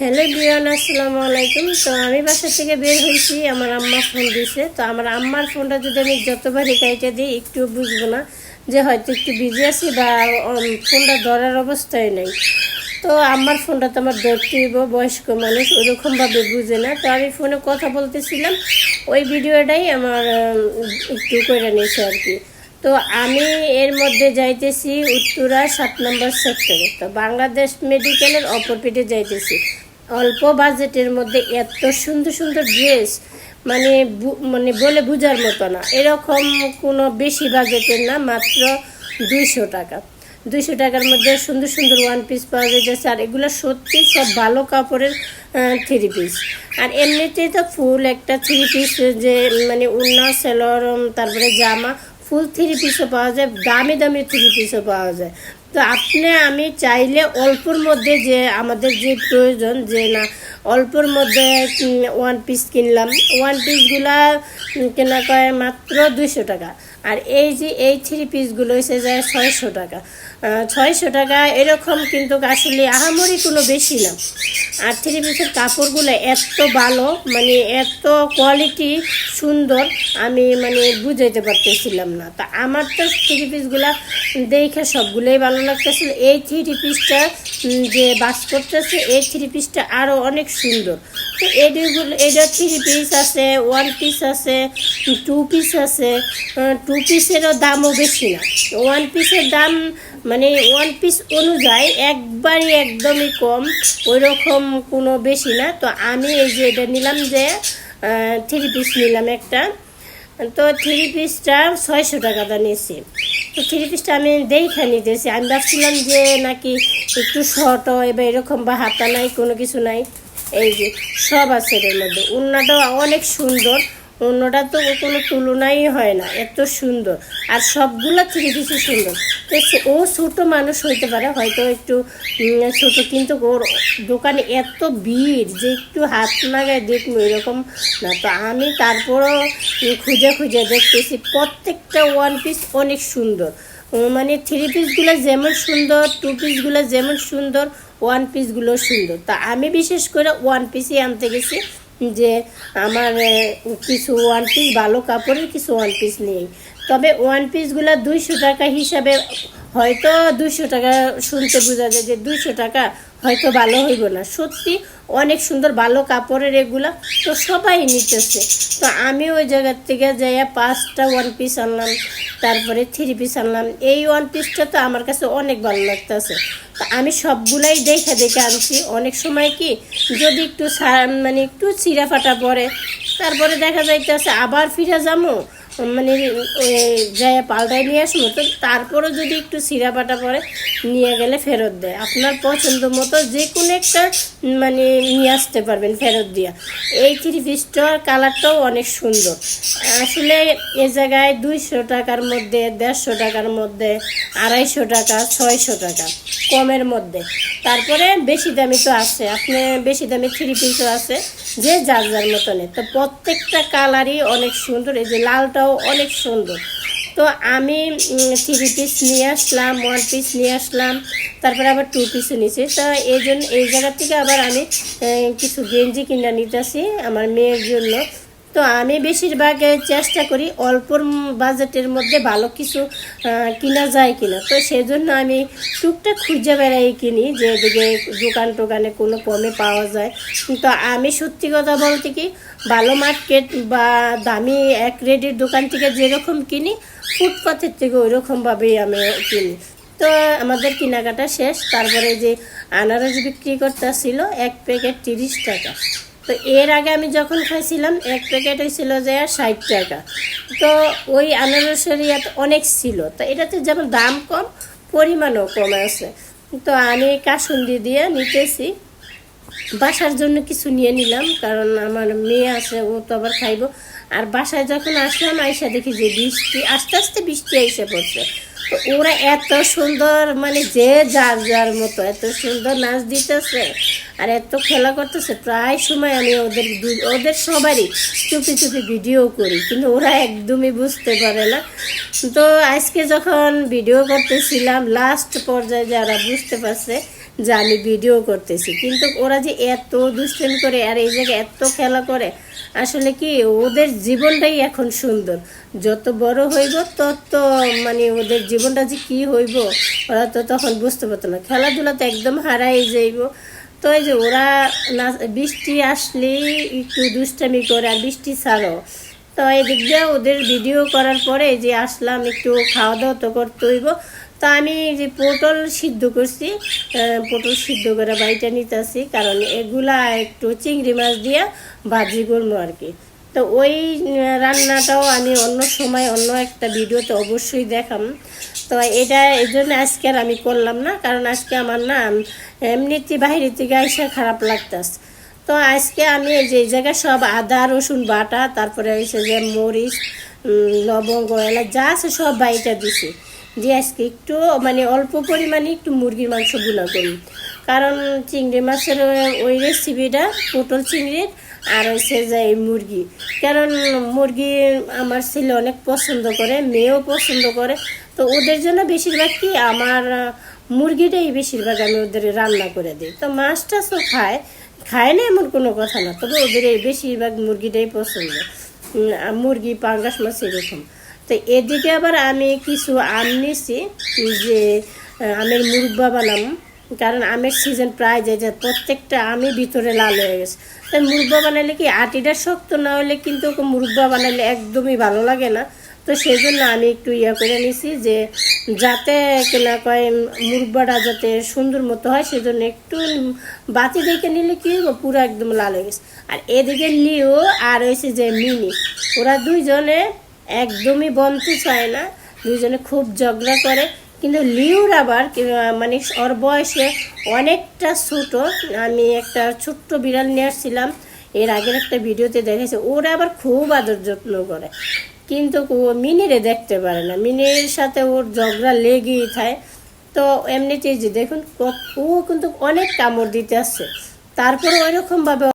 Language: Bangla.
হ্যালো বিয়ান আসসালামু আলাইকুম। তো আমি বাসা থেকে বের হয়েছি, আমার আম্মা ফোন দিয়েছে তো আমার আম্মার ফোনটা যদি আমি যতবারই কাইটে দিই একটু বুঝব না যে হয়তো একটু বিজি আছি বা ফোনটা ধরার অবস্থায় নেই। তো আমার ফোনটা তো আমার ধরতে হইব, বয়স্ক মানুষ, ওরকমভাবে বুঝে না। তো আমি ফোনে কথা বলতেছিলাম, ওই ভিডিওটাই আমার একটু করে নিয়েছে আর কি। তো আমি এর মধ্যে যাইতেছি উত্তরা সাত নম্বর সেক্টরে। তো বাংলাদেশ মেডিকেলের অপর যাইতেছি। অল্প বাজেটের মধ্যে এত সুন্দর সুন্দর ড্রেস মানে মানে বলে বোঝার মতো না। এরকম কোনো বেশি বাজেটের না, মাত্র দুইশো টাকা। দুইশো টাকার মধ্যে সুন্দর সুন্দর ওয়ান পিস পাওয়া যাইতেছে আর এগুলো সত্যি সব ভালো কাপড়ের থ্রি পিস আর এমনিতেই তো ফুল একটা থ্রি পিস যে মানে উন্না সেলর তারপরে জামা ফুল থ্রি পিসও পাওয়া যায়, দামি দামি থ্রি পিসও পাওয়া যায়। তো আপনি, আমি চাইলে অল্পর মধ্যে যে আমাদের যে প্রয়োজন, যে না, অল্পর মধ্যে ওয়ান পিস কিনলাম। ওয়ান পিসগুলা কেনা কয় মাত্র দুইশো টাকা। আর এই যে এই থ্রি পিসগুলো এসে যায় ছয়শো টাকা। ছয়শো টাকা এরকম কিন্তু আসলে আহামরি কোনো বেশি না। আর থ্রি পিসের কাপড়গুলো এত ভালো মানে এত কোয়ালিটি সুন্দর, আমি মানে বুঝাইতে পারতেছিলাম না। তা আমার তো থ্রি পিসগুলা দেখে সবগুলোই ভালো লাগতেছিল। এই থ্রি পিসটা যে বাস করতেছে, এই থ্রি পিসটা আরও অনেক সুন্দর। তো এইগুলো এটা থ্রি পিস আছে ওয়ান পিস আছে টু পিস আছে টু পিসেরও দামও বেশি না। ওয়ান পিসের দাম মানে ওয়ান পিস অনুযায়ী একবারই একদমই কম ওই রকম কোনো বেশি না। তো আমি এই যে এটা নিলাম যে থ্রি পিস নিলাম একটা। তো থ্রি পিসটা ছয়শো টাকাটা নিয়েছি। তো থ্রি পিসটা আমি দেখে নিতেছি। আমি ভাবছিলাম যে নাকি একটু শর্ট বা এরকম বা হাতা নাই, কোনো কিছু নাই। এই যে সব আছে এর মধ্যে। উন্নাটাও অনেক সুন্দর। অন্যটা তো কোনো তুলনাই হয় না, এত সুন্দর। আর সবগুলো থ্রি পিসই সুন্দর। ও ছোট মানুষ হইতে পারে, হয়তো একটু ছোট, কিন্তু ওর দোকানে এত ভিড় যে একটু হাত লাগায় দেখব এরকম না। তো আমি তারপরও খুঁজে খুঁজে দেখতেছি, প্রত্যেকটা ওয়ান পিস অনেক সুন্দর। মানে থ্রি পিসগুলো যেমন সুন্দর টু পিসগুলো যেমন সুন্দর ওয়ান পিসগুলো সুন্দর। তা আমি বিশেষ করে ওয়ান পিসই আনতে গেছি। যে আমার কিছু ওয়ান পিস ভালো কাপড়ের কিছু ওয়ান পিস নেই। তবে ওয়ান পিসগুলো দুইশো টাকা হিসাবে হয়তো দুইশো টাকা শুনতে বোঝা যায় যে দুইশো টাকা হয়তো ভালো হইব না। সত্যি অনেক সুন্দর ভালো কাপড়ের এগুলা তো সবাই নিতেছে। তো আমি ওই জায়গার থেকে যাইয়া পাঁচটা ওয়ান পিস আনলাম, তারপরে থ্রি পিস আনলাম। এই ওয়ান পিসটা তো আমার কাছে অনেক ভালো লাগতেছে। আমি সবগুলাই দেখে দেখে আনছি। অনেক সময় কি যদি একটু মানে একটু চিরা ফাটা পরে তারপরে দেখা যাইতেছে আবার ফিরে যাব। মানে যায় পাল্টাই নিয়ে আসব তো তারপরেও যদি একটু সিরা পাটা পরে নিয়ে গেলে ফেরত দেয়। আপনার পছন্দ মতো যে কোনো একটা মানে নিয়ে আসতে পারবেন ফেরত দিয়া। এই থ্রি পিসটার কালারটাও অনেক সুন্দর। আসলে এ জায়গায় দুইশো টাকার মধ্যে, দেড়শো টাকার মধ্যে, আড়াইশো টাকা, ছয়শো টাকা, কমের মধ্যে। তারপরে বেশি দামি তো আছে, আপনি বেশি দামি থ্রি পিসও আছে। যে যার যার মতনে। তো প্রত্যেকটা কালারই অনেক সুন্দর, এই যে লালটাও অনেক সুন্দর। তো আমি থ্রি পিস নিয়ে আসলাম ওয়ান পিস নিয়ে আসলাম, তারপরে আবার টু পিসও নিয়েছি। তো এই জন্য, এই জায়গা থেকে আবার আমি কিছু গেঞ্জি কিনে নিতেছি আমার মেয়ের জন্য। তো আমি বেশিরভাগ চেষ্টা করি অল্প বাজেটের মধ্যে ভালো কিছু কিনা যায় কিনা। তো সেজন্য আমি টুকটাক খুঁজে বেড়াই কিনি, যে এদিকে দোকান টোকানে কোনো কমে পাওয়া যায়। তো আমি সত্যি কথা বলতে কি, ভালো মার্কেট বা দামি এক রেডির দোকান থেকে যেরকম কিনি, ফুটপাথের থেকে ওই রকমভাবেই আমি কিনি। তো আমাদের কেনাকাটা শেষ, তারপরে যে আনারস বিক্রি করতেছিল, এক প্যাকেট তিরিশ টাকা। তো এর আগে আমি যখন খাইছিলাম, এক প্যাকেট ছিল যে ষাট টাকা। তো ওই আনারসের ইয়াত অনেক ছিল। তো এটাতে যেমন দাম কম, পরিমাণও কম আছে। তো আমি কাসুন্দি দিয়ে নিতেছি। বাসার জন্য কিছু নিয়ে নিলাম, কারণ আমার মেয়ে আছে, ও তো আবার খাইবো। আর বাসায় যখন আসলাম, আইসা দেখি যে বৃষ্টি, আস্তে আস্তে বৃষ্টি এসে পড়ছে। তো ওরা এত সুন্দর মানে যে যার যার মতো, এত সুন্দর নাচ দিতেছে আর এত খেলা করতেছে। প্রায় সময় আমি ওদের ওদের সবারই চুপি চুপি ভিডিও করি, কিন্তু ওরা একদমই বুঝতে পারে না। তো আজকে যখন ভিডিও করতেছিলাম লাস্ট পর্যায়ে যারা বুঝতে পারছে যে আমি ভিডিও করতেছি। কিন্তু ওরা যে এত দুষ্টেম করে আর এই জায়গায় এত খেলা করে, আসলে কি ওদের জীবনটাই এখন সুন্দর। যত বড় হইব, তত মানে ওদের জীবনটা যে কি হইব, ওরা তো তখন বুঝতে পারতো না। খেলাধুলা তো একদম হারাই যাইব। তো এই যে ওরা না, বৃষ্টি আসলেই একটু দুষ্টামি করে আর বৃষ্টি ছাড়ো তো এদিক দিয়ে ওদের ভিডিও করার পরে যে আসলাম, একটু খাওয়া দাওয়া তো করতে হইব। তো আমি যে পটল সিদ্ধ করছি পটল সিদ্ধ করে বাড়িটা নিতেছি, কারণ এগুলা একটু চিংড়ি মাছ দিয়ে ভাজি করব আর কি। তো ওই রান্নাটাও আমি অন্য সময় অন্য একটা ভিডিওতে অবশ্যই দেখাম। তো এটা এই জন্য আজকে আর আমি করলাম না, কারণ আজকে আমার না এমনিতে বাইরে থেকে এসে খারাপ লাগতেছে। তো আজকে আমি এই যে জায়গায় সব আদা, রসুন বাটা, তারপরে হয়েছে যে মরিচ লবঙ্গ এলা যা আছে সব বাড়িটা দিছি। দিয়ে আজকে একটু মানে অল্প পরিমাণে একটু মুরগির মাংস গুঁড়া করি। কারণ চিংড়ি মাছের ওই রেসিপিটা পটল চিংড়ির আর হচ্ছে যে এই মুরগি। কারণ মুরগি আমার ছেলে অনেক পছন্দ করে, মেয়েও পছন্দ করে। তো ওদের জন্য বেশিরভাগ কি, আমার মুরগিটাই বেশিরভাগ আমি ওদের রান্না করে দিই। তো মাছ টাছও খায় খায় না এমন কোনো কথা না, তবে ওদের এই বেশিরভাগ মুরগিটাই পছন্দ। মুরগি, পাঙ্গাস মাছ এরকম। তো এদিকে আবার আমি কিছু আম নিছি যে আমের মুরব্বা বানাম। কারণ আমের সিজন প্রায় যায় যে প্রত্যেকটা আমি ভিতরে লাল হয়ে গেছে। তাই মুরব্বা বানাইলে কি আটিটা শক্ত না হলে কিন্তু মুরব্বা বানাইলে একদমই ভালো লাগে না। তো সেই জন্য আমি একটু ইয়ে করে নিছি যে, যাতে কেনা কয়, মুরব্বাটা যাতে সুন্দর মতো হয়, সেজন্য একটু বাতি দেখে নিলে কি পুরো একদম লাল হয়ে গেছে। আর এদিকে লিও আর হয়েছে যে মিনি। ওরা দুইজনে একদমই বনতে চায় না দুজনে খুব ঝগড়া করে। কিন্তু লিওর আবার মানে ওর বয়সে অনেকটা ছোট। আমি একটা ছোট্ট বিড়াল নিয়ে আসছিলাম, এর আগের একটা ভিডিওতে দেখেছে, ওরা আবার খুব আদর যত্ন করে। কিন্তু ও মিনিরে দেখতে পারে না। মিনির সাথে ওর ঝগড়া লেগেই থাকে। তো এমনিতেই যে দেখুন, ও কিন্তু অনেক কামড় দিতে আসছে। তারপরে ওইরকম ভাবে